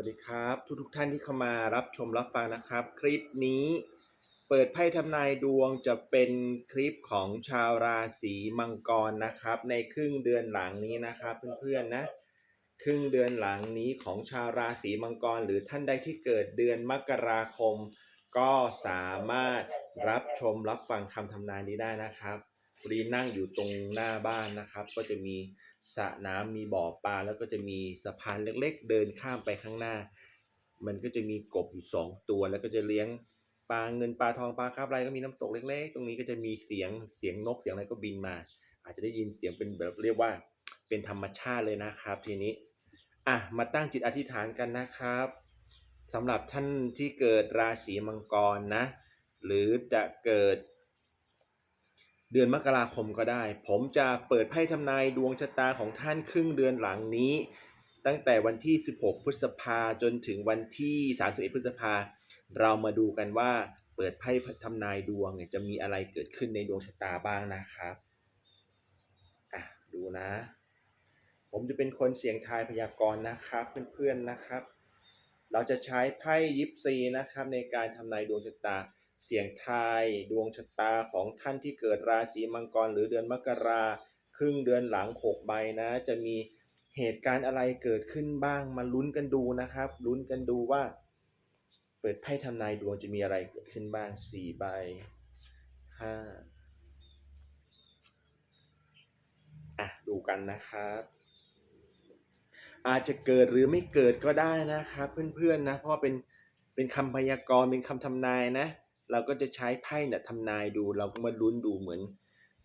วัสดีครับ ทุกทุกท่านที่เข้ามารับชมรับฟังนะครับ คลิปนี้เปิดไพ่ทำนายดวงจะเป็นคลิปของชาวราศีมังกรนะครับ ในครึ่งเดือนหลังนี้นะครับเพื่อนๆนะ ครึ่งเดือนหลังนี้ของชาวราศีมังกร หรือท่านใดที่เกิดเดือนมกราคม ก็สามารถรับชมรับฟังคำทำนายนี้ได้นะครับพอดีนั่งอยู่ตรงหน้าบ้านนะครับ ก็จะมี สระน้ำมีบ่อปลาแล้วก็จะมีสะพานเล็กๆ เดินข้ามไปข้างหน้า มันก็จะมีกบอยู่สองตัวแล้วก็จะเลี้ยงปลาเงินปลาทองปลาคาบอะไรก็มีน้ำตกเล็ก ๆ ตรงนี้ก็จะมีเสียงเสียงนกเสียงอะไรก็บินมา อาจจะได้ยินเสียงเป็นแบบเรียกว่าเป็นธรรมชาติเลยนะครับ ทีนี้อะมาตั้งจิตอธิษฐานกันนะครับสำหรับท่านที่เกิดราศีมังกรนะ หรือจะเกิด เดือนมกราคมก็ได้ ผมจะเปิดไพ่ทำนายดวงชะตาของท่านครึ่งเดือนหลังนี้ ตั้งแต่วันที่ 16 พฤษภาจนถึงวันที่ 31 พฤษภา เรามาดูกันว่าเปิดไพ่ทำนายดวงเนี่ยจะมีอะไรเกิดขึ้นในดวงชะตาบ้างนะครับอะดูนะ ผมจะเป็นคนเสียงทายพยากรณ์นะครับเพื่อนๆนะครับ เราจะใช้ไพ่ยิปซีนะครับในการทำนายดวงชะตา เสียงทายดวงชะตาของท่านที่เกิดราศีมังกรหรือเดือนมกราครึ่งเดือนหลัง 6 ใบนะ จะมีเหตุการณ์อะไรเกิดขึ้นบ้างมาลุ้นกันดูนะครับลุ้นกันดูว่า เปิดไพ่ทำนายดวงจะมีอะไรเกิดขึ้นบ้าง 4 ใบ 5 อะ ดูกันนะครับอาจจะเกิดหรือไม่เกิดก็ได้นะครับ เพื่อนๆนะ เพราะเป็นเป็นคำพยากรณ์เป็นคำทำนายนะ เราก็จะใช้ไพ่เนี่ยทำนายดูเราก็มาลุ้นดูเหมือน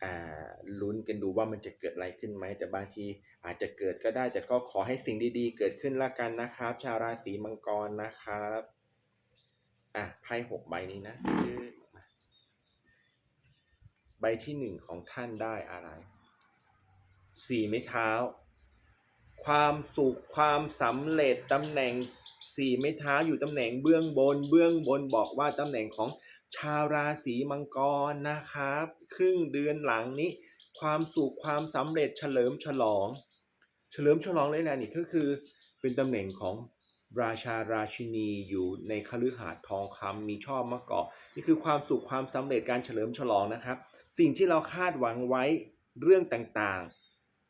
อ่าลุ้นกันดูว่ามันจะเกิดอะไรขึ้นไหม แต่บางทีอาจจะเกิดก็ได้ แต่ก็ขอให้สิ่งดีๆ เกิดขึ้นละกันนะครับ ชาวราศีมังกรนะครับอะไพ่หกใบนี้นะใบที่หนึ่งของท่านได้อะไรสี่ไม้เท้า ความสุขความสำเร็จตำแหน่ง สี่ไม้เท้าอยู่ตำแหน่งเบื้องบน เบื้องบนบอกว่าตำแหน่งของชาวราศีมังกรนะครับ ครึ่งเดือนหลังนี้ ความสุขความสำเร็จเฉลิมฉลอง เฉลิมฉลองเลยนะนี่ก็คือ เป็นตำแหน่งของราชาราชินีอยู่ในคฤหาสน์ทองคำมีชอบมะเกาะนี่คือความสุขความสำเร็จการเฉลิมฉลองนะครับ สิ่งที่เราคาดหวังไว้เรื่องต่าง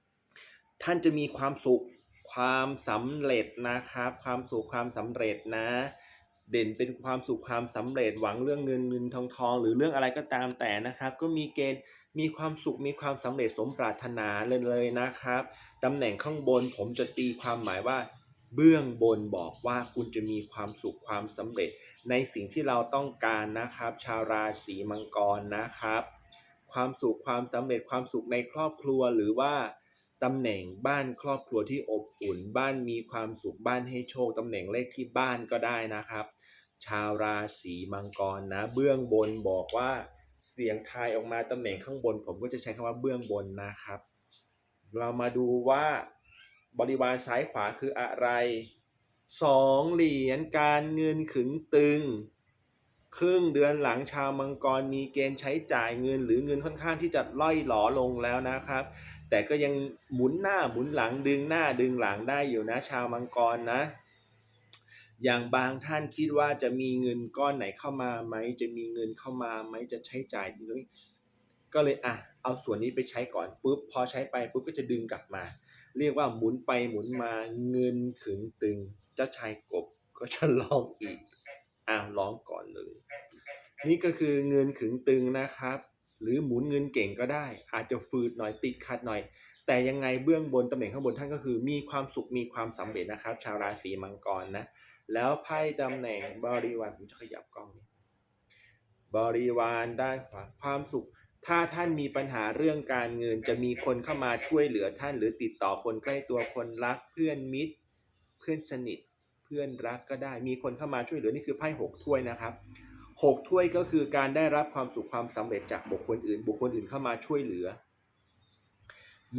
ๆ ท่านจะมีความสุข ความสำเร็จนะครับ ความสุขความสำเร็จนะ เด่นเป็นความสุขความสำเร็จหวังเรื่องเงินเงินทองทองหรือเรื่องอะไรก็ตามแต่นะครับ ก็มีเกณฑ์มีความสุขมีความสำเร็จสมปรารถนาเลยเลยนะครับตำแหน่งข้างบนผมจะตีความหมายว่า เบื้องบนบอกว่าคุณจะมีความสุขความสำเร็จ ในสิ่งที่เราต้องการนะครับ ชาวราศีมังกรนะครับ ความสุขความสำเร็จความสุขในครอบครัวหรือว่า ตำแหน่งบ้านครอบครัวที่อบอุ่น บ้านมีความสุขบ้านให้โชคตำแหน่งเลขที่บ้านก็ได้นะครับ ชาวราศีมังกรนะ เบื้องบนบอกว่าเสียงทายออกมาตำแหน่งข้างบน ผมก็จะใช้คำว่าเบื้องบนนะครับ เรามาดูว่าบริวารซ้ายขวาคืออะไรสองเหรียญการเงินขึงตึง ครึ่งเดือนหลังชาวมังกรมีเกณฑ์ใช้จ่ายเงินหรือเงินค่อนข้างที่จะล่อยหลอลงแล้วนะครับ แต่ก็ยังหมุนหน้าหมุนหลังดึงหน้าดึงหลังได้อยู่นะชาวมังกรนะ อย่างบางท่านคิดว่าจะมีเงินก้อนไหนเข้ามาไหมจะมีเงินเข้ามาไหมจะใช้จ่ายตรงนี้ก็เลยอะเอาส่วนนี้ไปใช้ก่อนปุ๊บพอใช้ไปปุ๊บก็จะดึงกลับมา เรียกว่าหมุนไปหมุนมาเงินขึงตึงเจ้าชายกบก็จะร้องอีกอ้าวร้องก่อนเลย นี่ก็คือเงินขึงตึงนะครับ หรือหมุนเงินเก่งก็ได้ อาจจะฟืดหน่อยติดขัดหน่อย แต่ยังไงเบื้องบนตำแหน่งข้างบนท่านก็คือ มีความสุขมีความสำเร็จนะครับ ชาวราศีมังกรนะแล้วไพ่ตำแหน่งบริวารผมจะขยับกล้องนี้บริวารด้านขวาความสุข ถ้าท่านมีปัญหาเรื่องการเงินจะมีคนเข้ามาช่วยเหลือท่าน หรือติดต่อคนใกล้ตัวคนรักเพื่อนมิตร เพื่อนสนิท เพื่อนรักก็ได้ มีคนเข้ามาช่วยเหลือนี่คือไพ่หกถ้วยนะครับ หกถ้วยก็คือการได้รับความสุขความสำเร็จจากบุคคลอื่น บุคคลอื่นเข้ามาช่วยเหลือ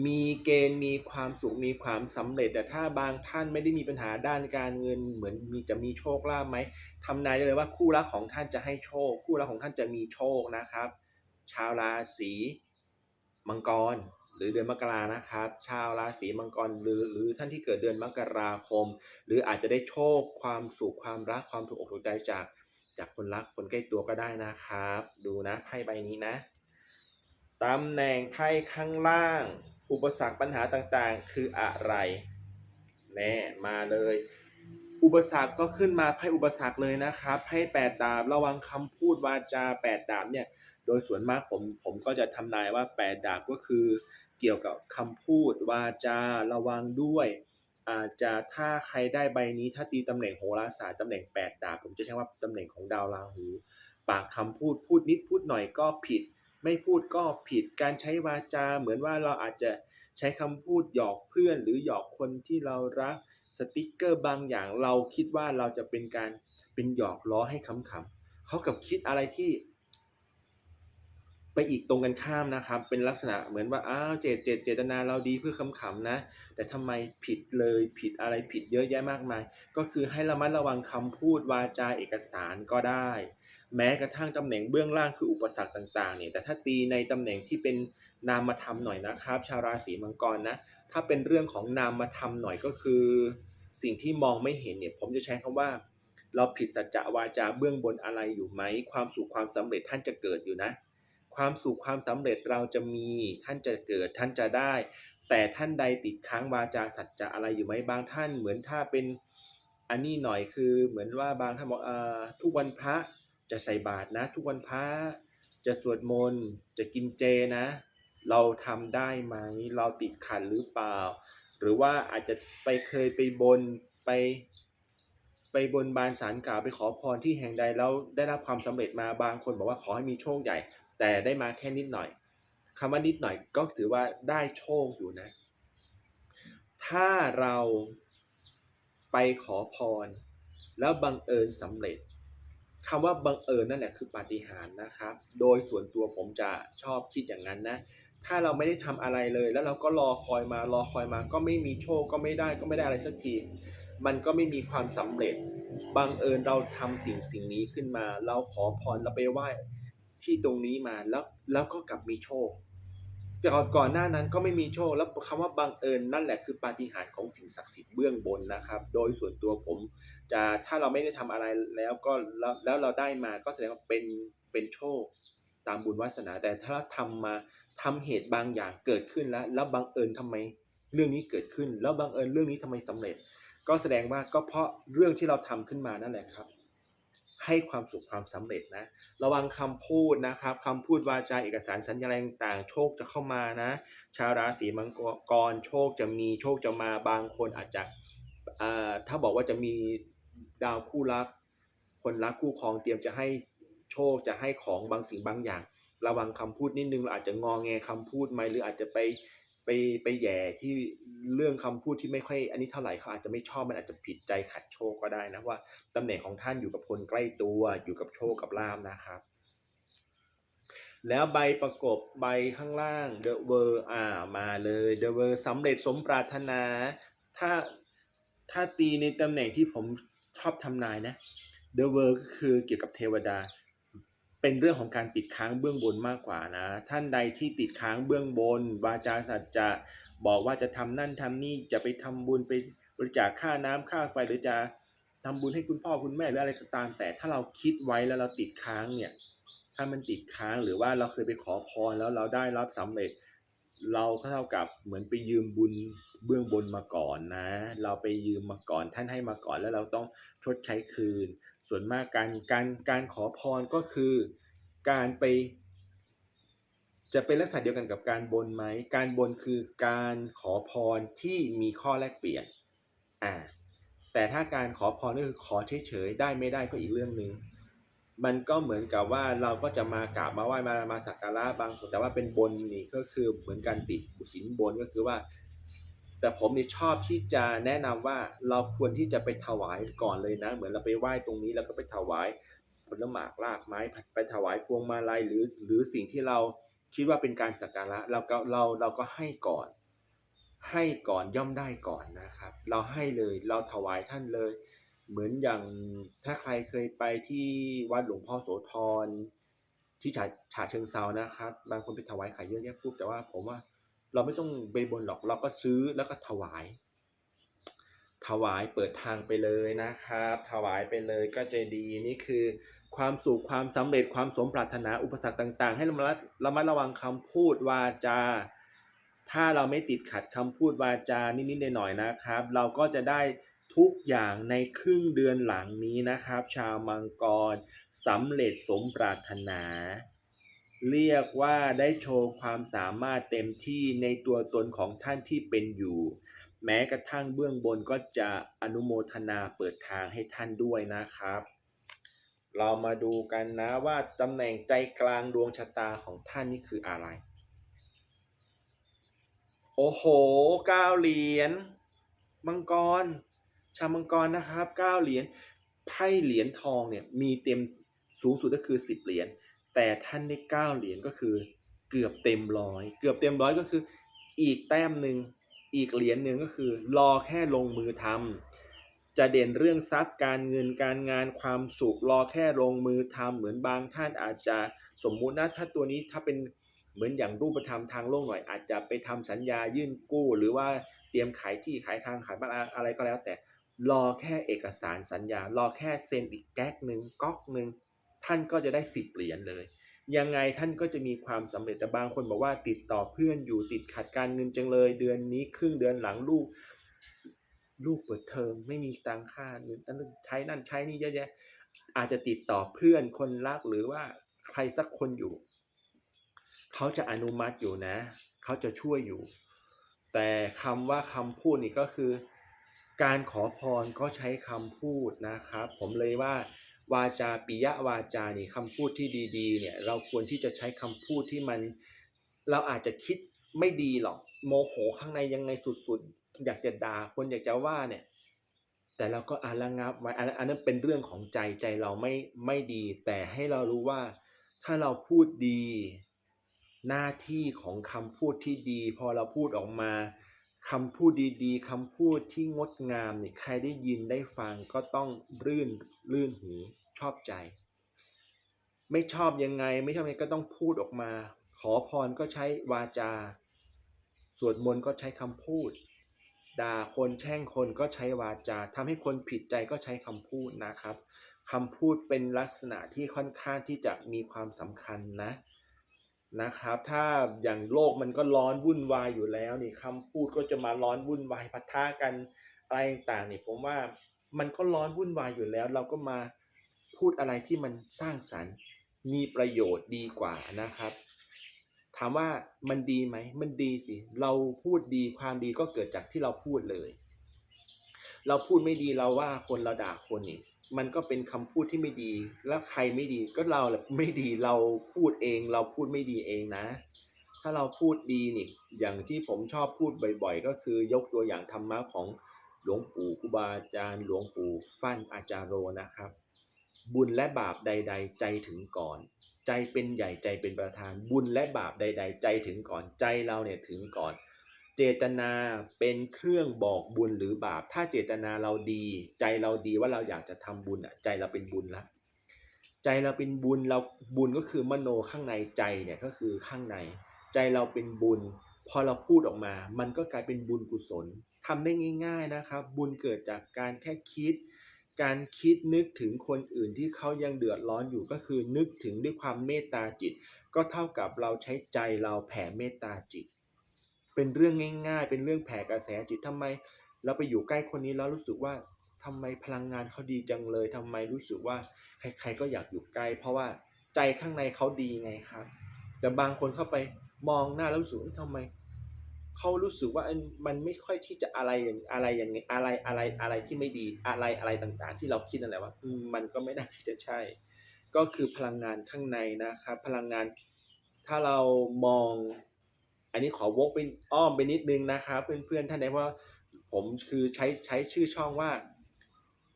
มีเกณฑ์มีความสุขมีความสำเร็จ แต่ถ้าบางท่านไม่ได้มีปัญหาด้านการเงิน เหมือนมีจะมีโชคลาภไหมทำนายได้เลยว่าคู่รักของท่านจะให้โชค คู่รักของท่านจะมีโชคนะครับ ชาวราศีมังกรหรือเดือนมกรานะครับ ชาวราศีมังกรหรือหรือท่านที่เกิดเดือนมกราคม หรืออาจจะได้โชคความสุขความรักความถูกอกถูกใจจาก จากคนรักคนใกล้ตัวก็ได้นะครับ ดูนะไพ่ใบนี้นะตำแหน่งไพ่ข้างล่าง อุปสรรคปัญหาต่างๆ คืออะไร แน่มาเลย อุปสรรคก็ขึ้นมาไพ่อุปสรรคเลยนะครับไพ่แปดดาบระวังคำพูดวาจาแปดดาบเนี่ยโดยส่วนมากผมผมก็จะทำนายว่าแปดดาบก็คือ เกี่ยวกับคำพูดวาจาระวังด้วย อาจจะถ้าใครได้ใบนี้ถ้าตีตำแหน่งโหราศาสตร์ตำแหน่งแปดดาบผมจะใช้ว่าตำแหน่งของดาวราหูปากคำพูดพูดนิดพูดหน่อยก็ผิด ไม่พูดก็ผิดการใช้วาจา เหมือนว่าเราอาจจะใช้คำพูดหยอกเพื่อน หรือหยอกคนที่เรารักสติกเกอร์บางอย่างเราคิดว่าเราจะเป็นการเป็นหยอกล้อให้ขำๆเขากับคิดอะไรที่ ไปอีกตรงกันข้ามนะครับ เป็นลักษณะเหมือนว่าอ้าวเจตเจตเจตนาเราดีเพื่อขำๆนะ แต่ทำไมผิดเลยผิดอะไรผิดเยอะแยะมากมาย ก็คือให้ระมัดระวังคำพูดวาจาเอกสารก็ได้ แม้กระทั่งตำแหน่งเบื้องล่างคืออุปสรรคต่างๆเนี่ยแต่ถ้าตีในตำแหน่งที่เป็นนามธรรมหน่อยนะครับ ชาวราศีมังกรนะถ้าเป็นเรื่องของนามธรรมหน่อยก็คือ สิ่งที่มองไม่เห็นเนี่ยผมจะใช้คำว่าเราผิดสัจจะวาจาเบื้องบนอะไรอยู่ไหม ความสุขความสำเร็จท่านจะเกิดอยู่นะ ความสุขความสำเร็จเราจะมีท่านจะเกิดท่านจะได้ แต่ท่านใดติดค้างวาจาสัจจะอะไรอยู่ไหมบางท่านเหมือนถ้าเป็นอันนี้หน่อยคือเหมือนว่าบางท่านบอกอทุกวันพระจะใส่บาตรนะ ทุกวันพระจะสวดมนต์จะกินเจนะ เราทำได้ไหมเราติดขัดหรือเปล่า หรือว่าอาจจะไปเคยไปบนไปไปบนบานสารกล่าวไปขอพรที่แห่งใดแล้วได้รับความสำเร็จมาบางคนบอกว่าขอให้มีโชคใหญ่ แต่ได้มาแค่นิดหน่อยคำว่านิดหน่อยก็ถือว่าได้โชคอยู่นะ ถ้าเราไปขอพร แล้วบังเอิญสำเร็จคำว่าบังเอิญนั่นแหละคือปาฏิหาริย์นะครับ โดยส่วนตัวผมจะชอบคิดอย่างนั้นนะ ถ้าเราไม่ได้ทำอะไรเลย แล้วเราก็รอคอยมารอคอยมา ก็ไม่มีโชคก็ไม่ได้ก็ไม่ได้อะไรสักที มันก็ไม่มีความสำเร็จ บังเอิญเราทำสิ่งสิ่งนี้ขึ้นมา เราขอพรเราไปไหว้ ที่ตรงนี้มาแล้วแล้วก็กลับมีโชคแต่ก่อนก่อนหน้านั้นก็ไม่มีโชค แล้วคำว่าบังเอิญนั่นแหละคือปาฏิหาริย์ของสิ่งศักดิ์สิทธิ์เบื้องบนนะครับ โดยส่วนตัวผมจะถ้าเราไม่ได้ทำอะไรแล้วก็แล้วเราได้มาก็แสดงว่าเป็นเป็นโชคตามบุญวาสนา แต่ถ้าทำมาทำเหตุบางอย่างเกิดขึ้นแล้ว แล้วบังเอิญทำไมเรื่องนี้เกิดขึ้น แล้วบังเอิญเรื่องนี้ทำไมสำเร็จ ก็แสดงว่าก็เพราะเรื่องที่เราทำขึ้นมานั่นแหละครับ ให้ความสุขความสำเร็จนะ ระวังคำพูดนะครับคำพูดวาจาเอกสารสัญญาอะไรต่างๆ โชคจะเข้ามานะ ชาวราศีมังกรโชคจะมีโชคจะมาบางคนอาจจะถ้าบอกว่าจะมีดาวคู่รัก คนรักคู่ครองเตรียมจะให้โชคจะให้ของบางสิ่งบางอย่าง ระวังคำพูดนิดนึงเราอาจจะงอแงคำพูดไหมหรืออาจจะไป ไปไปแย่ที่เรื่องคำพูดที่ไม่ค่อย อันนี้เท่าไหร่เขาอาจจะไม่ชอบมันอาจจะผิดใจขัดโชคก็ได้นะว่าตำแหน่งของท่านอยู่กับคนใกล้ตัวอยู่กับโชคกับลาบนะครับ แล้วใบประกบใบข้างล่าง The World อ่ามาเลย The World สำเร็จสมปรารถนา ถ้าถ้าตีในตำแหน่งที่ผมชอบทำนายนะ The World ก็คือเกี่ยวกับเทวดา เป็นเรื่องของการติดค้างเบื้องบนมากกว่านะ ท่านใดที่ติดค้างเบื้องบน วาจาสัจจะบอกว่าจะทำนั่นทำนี่จะไปทำบุญไปบริจาคค่าน้ำค่าไฟหรือจะทำบุญให้คุณพ่อคุณแม่หรืออะไรก็ตาม แต่ถ้าเราคิดไว้แล้วเราติดค้างเนี่ยถ้ามันติดค้างหรือว่าเราเคยไปขอพรแล้วเราได้รับสำเร็จ เราเท่ากับเหมือนไปยืมบุญ เบื้องบนมาก่อนนะ เราไปยืมมาก่อนท่านให้มาก่อนแล้วเราต้องชดใช้คืน ส่วนมากการการการขอพรก็คือการไป จะเป็นลักษณะเดียวกันกับการบนไหมการบนคือการขอพรที่มีข้อแลกเปลี่ยนอ่าแต่ถ้าการขอพรก็คือขอเฉยๆได้ไม่ได้ก็อีกเรื่องหนึ่งมันก็เหมือนกับว่าเราก็จะมากราบมาไหว้มามาสักการะบางคนแต่ว่าเป็นบนนี่ก็คือเหมือนการติดสินบนก็คือว่า แต่ผมนี่ชอบที่จะแนะนำว่าเราควรที่จะไปถวายก่อนเลยนะ เหมือนเราไปไหว้ตรงนี้แล้วก็ไปถวายผลหมากรากไม้ไปถวายพวงมาลัยหรือหรือสิ่งที่เราคิดว่าเป็นการสักการะเราก็เราเราก็ให้ก่อน ให้ก่อนย่อมได้ก่อนนะครับ เราให้เลยเราถวายท่านเลย เหมือนอย่างถ้าใครเคยไปที่วัดหลวงพ่อโสธรที่ฉะฉะเชิงเซานะครับ บางคนไปถวายไข่เยอะแยะปุ๊บแต่ว่าผมว่า เราไม่ต้องไปบนหรอกเราก็ซื้อแล้วก็ถวาย ถวายเปิดทางไปเลยนะครับ ถวายไปเลยก็จะดีนี่คือ ความสุขความสำเร็จความสมปรารถนาอุปสรรคต่าง ๆ ให้ระมัดระมัดระวังคำพูดวาจา ถ้าเราไม่ติดขัดคำพูดวาจานิดๆหน่อยๆนะครับ เราก็จะได้ทุกอย่างในครึ่งเดือนหลังนี้นะครับ ชาวมังกรสำเร็จสมปรารถนา เรียกว่าได้โชว์ความสามารถเต็มที่ในตัวตนของท่านที่เป็นอยู่ แม้กระทั่งเบื้องบนก็จะอนุโมทนาเปิดทางให้ท่านด้วยนะครับ เรามาดูกันนะว่าตำแหน่งใจกลางดวงชะตาของท่านนี่คืออะไร โอ้โหเก้าเหรียญมังกร ชาวมังกรนะครับเก้าเหรียญไพ่เหรียญทองเนี่ยมีเต็มสูงสุดก็คือสิบเหรียญ แต่ท่านได้เก้าเหรียญก็คือเกือบเต็มร้อย เกือบเต็มร้อยก็คือ อีกแต้มหนึ่งอีกเหรียญหนึ่งก็คือ รอแค่ลงมือทำจะเด่นเรื่องทรัพย์การเงินการงานความสุขรอแค่ลงมือทำเหมือนบางท่านอาจจะสมมุตินะถ้าตัวนี้ถ้าเป็นเหมือนอย่างรูปธรรมทางโลกหน่อย อาจจะไปทำสัญญายื่นกู้ หรือว่าเตรียมขายที่ขายทางขายบ้านอะไรก็แล้ว แต่รอแค่เอกสารสัญญา รอแค่เซ็นอีกแก๊กหนึ่งก๊อกหนึ่ง ท่านก็จะได้สิบเหรียญเลย ยังไงท่านก็จะมีความสำเร็จแต่บางคนบอกว่าติดต่อเพื่อนอยู่ติดขัดการเงินจังเลย เดือนนี้ครึ่งเดือนหลังลูก ลูกเปิดเทอมไม่มีตังค่าเงินนั่นใช้นั่นใช้นี่เยอะแยะ อาจจะติดต่อเพื่อนคนรักหรือว่าใครสักคนอยู่ เขาจะอนุมัติอยู่นะ เขาจะช่วยอยู่ แต่คำว่าคำพูดนี่ก็คือ การขอพรก็ใช้คำพูดนะครับ ผมเลยว่า วาจาปิยวาจานี่คำพูดที่ดีๆเนี่ยเราควรที่จะใช้คำพูดที่มันเราอาจจะคิดไม่ดีหรอกโมโหข้างในยังไงสุดๆ อยากจะด่าคนอยากจะว่าเนี่ยแต่เราก็อาระงับไว้อันอันนั้นเป็นเรื่องของใจใจเราไม่ไม่ดี แต่ให้เรารู้ว่าถ้าเราพูดดีหน้าที่ของคำพูดที่ดี พอเราพูดออกมา คำพูดดีๆคำพูดที่งดงามเนี่ยใครได้ยินได้ฟังก็ต้องรื่นลื่นหูชอบใจ ไม่ชอบยังไงไม่ชอบยังไงก็ต้องพูดออกมา ขอพรก็ใช้วาจา สวดมนต์ก็ใช้คำพูด ด่าคนแช่งคนก็ใช้วาจาทำให้คนผิดใจก็ใช้คำพูดนะครับคำพูดเป็นลักษณะที่ค่อนข้างที่จะมีความสำคัญนะ นะครับ ถ้าอย่างโลกมันก็ร้อนวุ่นวายอยู่แล้วนี่คำพูดก็จะมาร้อนวุ่นวายปะทะกันอะไรต่างๆนี่ผมว่ามันก็ร้อนวุ่นวายอยู่แล้ว เราก็มาพูดอะไรที่มันสร้างสรรค์มีประโยชน์ดีกว่านะครับ ถามว่ามันดีไหมมันดีสิเราพูดดีความดีก็เกิดจากที่เราพูดเลย เราพูดไม่ดีเราว่าคนเราด่าคนนี่ มันก็เป็นคำพูดที่ไม่ดี แล้วใครไม่ดีก็เราแหละไม่ดีเราพูดเอง เราพูดไม่ดีเองนะ ถ้าเราพูดดีนี่ อย่างที่ผมชอบพูดบ่อย ๆ ก็คือยกตัวอย่างธรรมะของหลวงปู่ครูบาอาจารย์หลวงปู่ฟั่นอาจารย์โรนะครับ บุญและบาปใด ๆ ใจถึงก่อน ใจเป็นใหญ่ใจเป็นประธาน บุญและบาปใด ๆ ใจถึงก่อนใจเราเนี่ยถึงก่อน เจตนาเป็นเครื่องบอกบุญหรือบาป ถ้าเจตนาเราดี ใจเราดีว่าเราอยากจะทำบุญอะใจเราเป็นบุญละใจเราเป็นบุญเราบุญก็คือมโนข้างในใจเนี่ยก็คือข้างใน ใจเราเป็นบุญ พอเราพูดออกมา มันก็กลายเป็นบุญกุศลทำได้ง่าย ๆนะครับ บุญเกิดจากการแค่คิด การคิดนึกถึงคนอื่นที่เขายังเดือดร้อนอยู่ก็คือนึกถึงด้วยความเมตตาจิต ก็เท่ากับเราใช้ใจเราแผ่เมตตาจิต เป็นเรื่องง่าย ๆ เป็นเรื่องแผ่กระแสจิตทำไม เราไปอยู่ใกล้คนนี้แล้วรู้สึกว่าทำไมพลังงานเขาดีจังเลยทำไมรู้สึกว่าใคร ๆ ก็อยากอยู่ใกล้ เพราะว่าใจข้างในเขาดีไงครับ แต่บางคนเข้าไปมองหน้าแล้วรู้สึกว่าทำไมเขารู้สึกว่ามันไม่ค่อยที่จะอะไรอย่างอะไรอย่างอะไรอะไรอะไรที่ไม่ดีอะไรอะไรต่างๆ ที่เราคิดนั่นแหละว่ามมันก็ไม่น่าที่จะใช่ ก็คือพลังงานข้างในนะครับ พลังงานถ้าเรามอง อันนี้ขอวกเป็นอ้อมไปนิดนึงนะครับเพื่อนๆท่านใดเพราะผมคือใช้ใช้ชื่อช่องว่า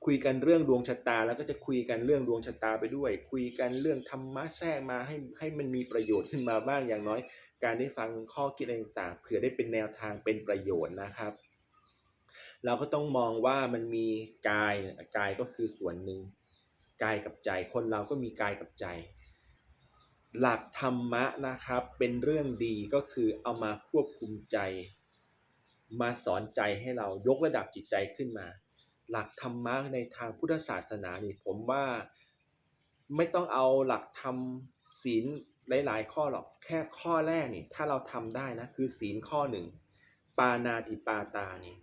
คุยกันเรื่องดวงชะตา แล้วก็จะคุยกันเรื่องดวงชะตาไปด้วย คุยกันเรื่องธรรมะแทรกมาให้ให้มันมีประโยชน์ขึ้นมาบ้างอย่างน้อย การได้ฟังข้อคิดอะไรต่างๆเผื่อได้เป็นแนวทางเป็นประโยชน์นะครับ เราก็ต้องมองว่ามันมีกายกายก็คือส่วนหนึ่งกายกับใจคนเราก็มีกายกับใจ หลักธรรมะนะครับเป็นเรื่องดีก็คือเอามาควบคุมใจ มาสอนใจให้เรายกระดับจิตใจขึ้นมา หลักธรรมะในทางพุทธศาสนานี่ผมว่าไม่ต้องเอาหลักธรรมศีลหลายๆ ข้อหรอกแค่ข้อแรกนี่ถ้าเราทำได้นะคือศีลข้อหนึ่งปานาติปาตานี่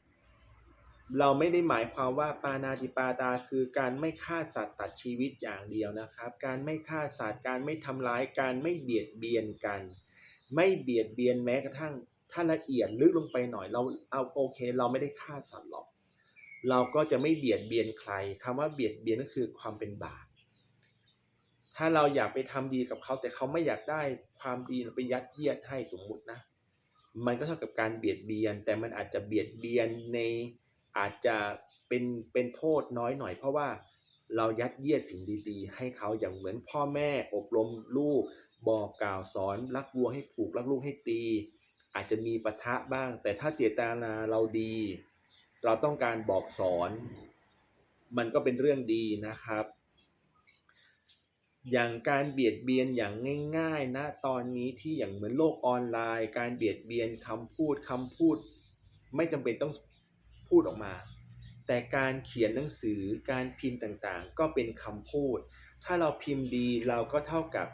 เราไม่ได้หมายความว่าปานาติปาตาคือการไม่ฆ่าสัตว์ตัดชีวิตอย่างเดียวนะครับ การไม่ฆ่าสัตว์การไม่ทำร้ายการไม่เบียดเบียนกัน ไม่เบียดเบียนแม้กระทั่งถ้าละเอียดลึกลงไปหน่อยเราเอาโอเค เราไม่ได้ฆ่าสัตว์หรอก เราก็จะไม่เบียดเบียนใครคำว่าเบียดเบียนก็คือความเป็นบาปถ้าเราอยากไปทำดีกับเขาแต่เขาไม่อยากได้ความดีเราไปยัดเยียดให้สมมุตินะ มันก็เท่ากับการเบียดเบียน แต่มันอาจจะเบียดเบียนใน อาจจะเป็นเป็นโทษน้อยหน่อย เพราะว่าเรายัดเยียดสิ่งดีๆ ให้เขาอย่างเหมือนพ่อแม่อบรมลูก บอกกล่าวสอนรักวัวให้ผูกรักลูกให้ตี อาจจะมีปะทะบ้าง แต่ถ้าเจตนาเราดี เราต้องการบอกสอน มันก็เป็นเรื่องดีนะครับ อย่างการเบียดเบียนอย่างง่ายๆนะตอนนี้ที่อย่างเหมือนโลกออนไลน์ การเบียดเบียนคำพูดคำพูด ไม่จำเป็นต้อง พูดออกมา แต่การเขียนหนังสือการพิมพ์ต่างๆ ก็เป็นคำพูด ถ้าเราพิมพ์ดีเราก็เท่ากับ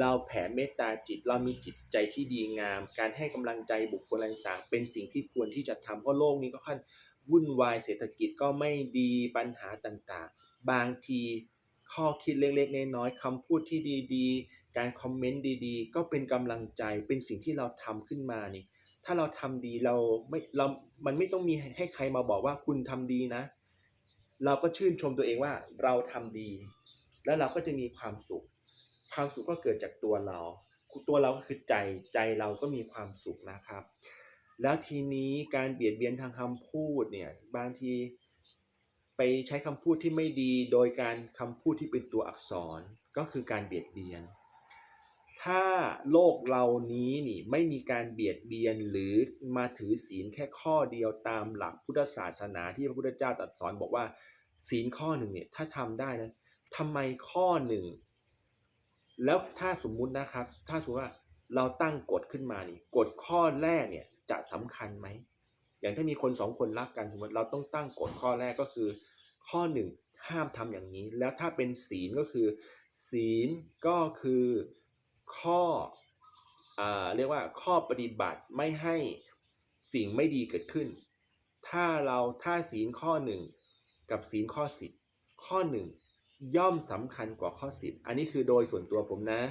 เราแผ่เมตตาจิต เรามีจิตใจที่ดีงาม การให้กำลังใจบุคคลต่างๆ เป็นสิ่งที่ควรที่จะทำเพราะโลกนี้ก็ค่อนวุ่นวายเศรษฐกิจก็ไม่ดีปัญหาต่างๆ บางทีข้อคิดเล็กๆน้อยๆคำพูดที่ดีๆ การคอมเมนต์ดีๆ ก็เป็นกำลังใจเป็นสิ่งที่เราทำขึ้นมานี่ ถ้าเราทำดีเราไม่เรามันไม่ต้องมีให้ใครมาบอกว่าคุณทำดีนะ เราก็ชื่นชมตัวเองว่าเราทำดี แล้วเราก็จะมีความสุข ความสุขก็เกิดจากตัวเรา ตัวเราก็คือใจใจเราก็มีความสุขนะครับ แล้วทีนี้การเบียดเบียนทางคำพูดเนี่ยบางทีไปใช้คำพูดที่ไม่ดีโดยการคำพูดที่เป็นตัวอักษรก็คือการเบียดเบียน ถ้าโลกเรานี้นี่ไม่มีการเบียดเบียนหรือมาถือศีลแค่ข้อเดียวตามหลักพุทธศาสนาที่พระพุทธเจ้าตรัสสอนบอกว่า ศีลข้อหนึ่งเนี่ยถ้าทำได้นะทำไมข้อหนึ่งแล้วถ้าสมมุตินะครับ ถ้าสมมติว่าเราตั้งกฎขึ้นมานี่กฎข้อแรกเนี่ยจะสำคัญไหมอย่างถ้ามีคนสองคนรักกันสมมติเราต้องตั้งกฎข้อแรกก็คือ ข้อหนึ่งห้ามทำอย่างนี้ แล้วถ้าเป็นศีลก็คือ ศีลก็คือ ข้ออเรียกว่าข้อปฏิบัติไม่ให้สิ่งไม่ดีเกิดขึ้น ถ้าเราถ้าศีลข้อหนึ่งกับศีลข้อสิบข้อหนึ่งย่อมสำคัญกว่าข้อสิบอันนี้คือโดยส่วนตัวผมนะ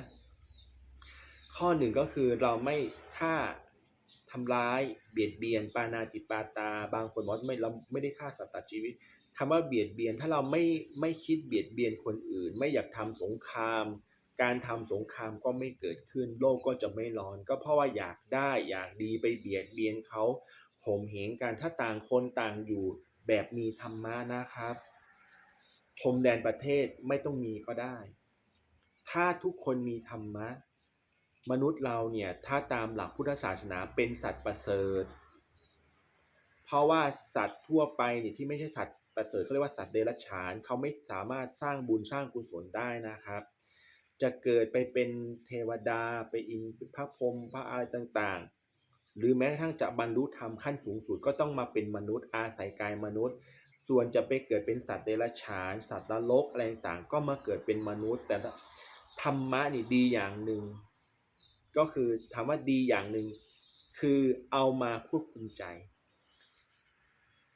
ข้อหนึ่งก็คือเราไม่ฆ่าทำร้ายเบียดเบียน ปานาติปาตา บางคนบอกไม่เราไม่ได้ฆ่าสัตว์ตัดชีวิตคำว่าเบียดเบียนถ้าเราไม่ไม่คิดเบียดเบียนคนอื่น ไม่อยากทำสงคราม การทำสงครามก็ไม่เกิดขึ้น โลกก็จะไม่ร้อน ก็เพราะว่าอยากได้อยากดีไปเบียดเบียนเขาข่มเหงกันถ้าต่างคนต่างอยู่แบบมีธรรมะนะครับพรมแดนประเทศไม่ต้องมีก็ได้ ถ้าทุกคนมีธรรมะ มนุษย์เราเนี่ยถ้าตามหลักพุทธศาสนาเป็นสัตว์ประเสริฐ เพราะว่าสัตว์ทั่วไปเนี่ยที่ไม่ใช่สัตว์ประเสริฐเขาเรียกว่าสัตว์เดรัจฉานเขาไม่สามารถสร้างบุญสร้างกุศลได้นะครับ จะเกิดไปเป็นเทวดาไปอินพระพรหมพระอะไรต่างๆ หรือแม้กระทั่งจะบรรลุธรรมขั้นสูงสุดก็ต้องมาเป็นมนุษย์อาศัยกายมนุษย์ ส่วนจะไปเกิดเป็นสัตว์เดรัจฉานสัตว์นรกอะไรต่างๆ ก็มาเกิดเป็นมนุษย์ แต่ธรรมะนี่ดีอย่างหนึ่งก็คือถามว่าดีอย่างหนึ่งคือเอามาควบคุมใจ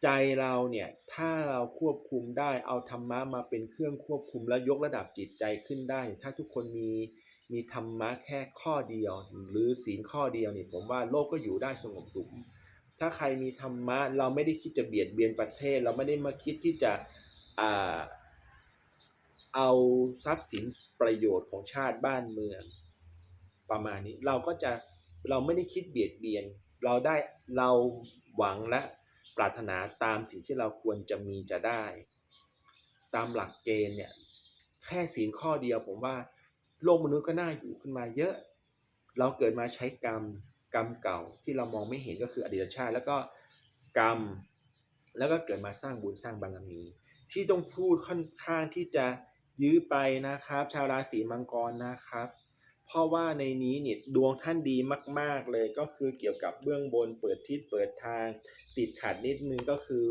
ใจเราเนี่ย ถ้าเราควบคุมได้เอาธรรมะมาเป็นเครื่องควบคุมแล้วยกระดับจิตใจขึ้นได้ ถ้าทุกคนมีมีธรรมะแค่ข้อเดียว หรือศีลข้อเดียวเนี่ยผมว่าโลกก็อยู่ได้สงบสุขถ้าใครมีธรรมะเราไม่ได้คิดจะเบียดเบียนประเทศ เราไม่ได้มาคิดที่จะอ่าเอาทรัพย์สินประโยชน์ของชาติบ้านเมือง ประมาณนี้เราก็จะเราไม่ได้คิดเบียดเบียน เราได้เราหวังและ ปรารถนาตามสิ่งที่เราควรจะมีจะได้ ตามหลักเกณฑ์เนี่ยแค่ศีลข้อเดียวผมว่า โลกมนุษย์ก็น่าอยู่ขึ้นมาเยอะ เราเกิดมาใช้กรรมกรรมเก่าที่เรามองไม่เห็นก็คืออดีตชาติ แล้วก็กรรม แล้วก็เกิดมาสร้างบุญสร้างบารมี ที่ต้องพูดค่อนข้างที่จะยื้อไปนะครับ ชาวราศีมังกรนะครับ เพราะว่าในนี้เนี่ยดวงท่านดีมาก ๆเลยก็คือเกี่ยวกับเบื้องบนเปิดทิศเปิดทาง ติดขัดนิดนึงก็คือ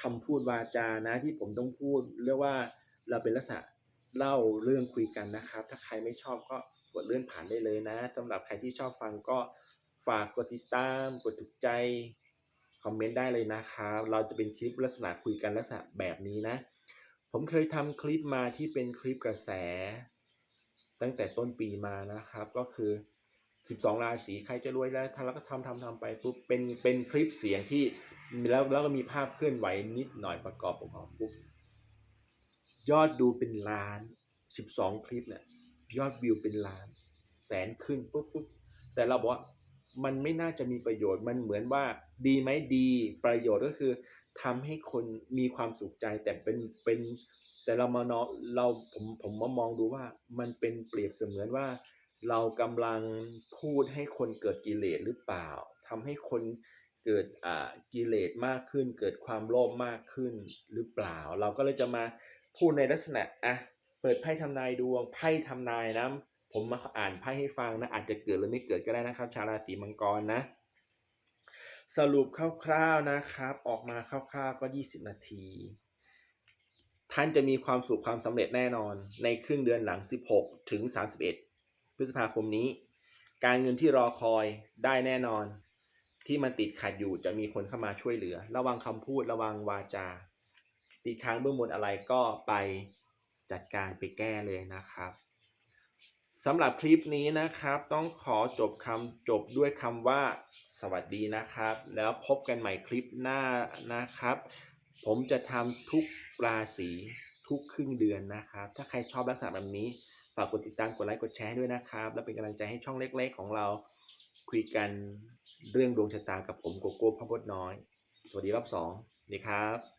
คำพูดวาจานะที่ผมต้องพูด เรียกว่าเราเป็นลักษณะเล่าเรื่องคุยกันนะครับ ถ้าใครไม่ชอบก็กดเลื่อนผ่านได้เลยนะสำหรับใครที่ชอบฟังก็ฝากกดติดตาม กดถูกใจคอมเมนต์ได้เลยนะครับ เราจะเป็นคลิปลักษณะคุยกันลักษณะแบบนี้นะ ผมเคยทำคลิปมาที่เป็นคลิปกระแส ตั้งแต่ต้นปีมานะครับ ก็คือ 12 ราศีใครจะรวยแล้วทำแล้วก็ทำทำทำไปปุ๊บเป็นเป็นคลิปเสียงที่แล้วแล้วก็มีภาพเคลื่อนไหวนิดหน่อยประกอบประกอบปุ๊บยอดดูเป็นล้าน 12 คลิปเนี่ยยอดวิวเป็นล้าน แสนขึ้นปุ๊บปุ๊บแต่เราบอกว่ามันไม่น่าจะมีประโยชน์มันเหมือนว่าดีไหมดีประโยชน์ก็คือทำให้คนมีความสุขใจแต่เป็นเป็น แต่เรามานองเราผมผมมามองดูว่ามันเป็นเปรียบเสมือนว่า เรากำลังพูดให้คนเกิดกิเลสหรือเปล่าทำให้คนเกิดอ่ากิเลสมากขึ้น เกิดความโลภมากขึ้นหรือเปล่า เราก็เลยจะมาพูดในลักษณะอะเปิดไพ่ทำนายดวงไพ่ทำนายนะผมมาอ่านไพ่ให้ฟังนะอาจจะเกิดหรือไม่เกิดก็ได้นะครับ ชาวราศีมังกรนะ สรุปคร่าวๆนะครับ ออกมาคร่าวๆก็ 20 นาที ท่านจะมีความสุขความสำเร็จแน่นอน ในครึ่งเดือนหลัง 16 ถึง 31 พฤษภาคมนี้ การเงินที่รอคอยได้แน่นอน ที่มันติดขัดอยู่จะมีคนเข้ามาช่วยเหลือ ระวังคำพูดระวังวาจา ติดค้างเบื้องบนอะไรก็ไปจัดการไปแก้เลยนะครับสำหรับคลิปนี้นะครับ ต้องขอจบคำจบด้วยคำว่าสวัสดีนะครับ แล้วพบกันใหม่คลิปหน้านะครับ ผมจะทำทุกราศีทุกครึ่งเดือนนะครับ ถ้าใครชอบลักษณะแบบนี้ ฝากกดติดตาม กดไลค์ กดแชร์ด้วยนะครับ และเป็นกำลังใจให้ช่องเล็กๆ ของเรา คุยกันเรื่องดวงชะตากับผมโกโก้พ่อพดน้อย สวัสดีรอบสองนี่ครับ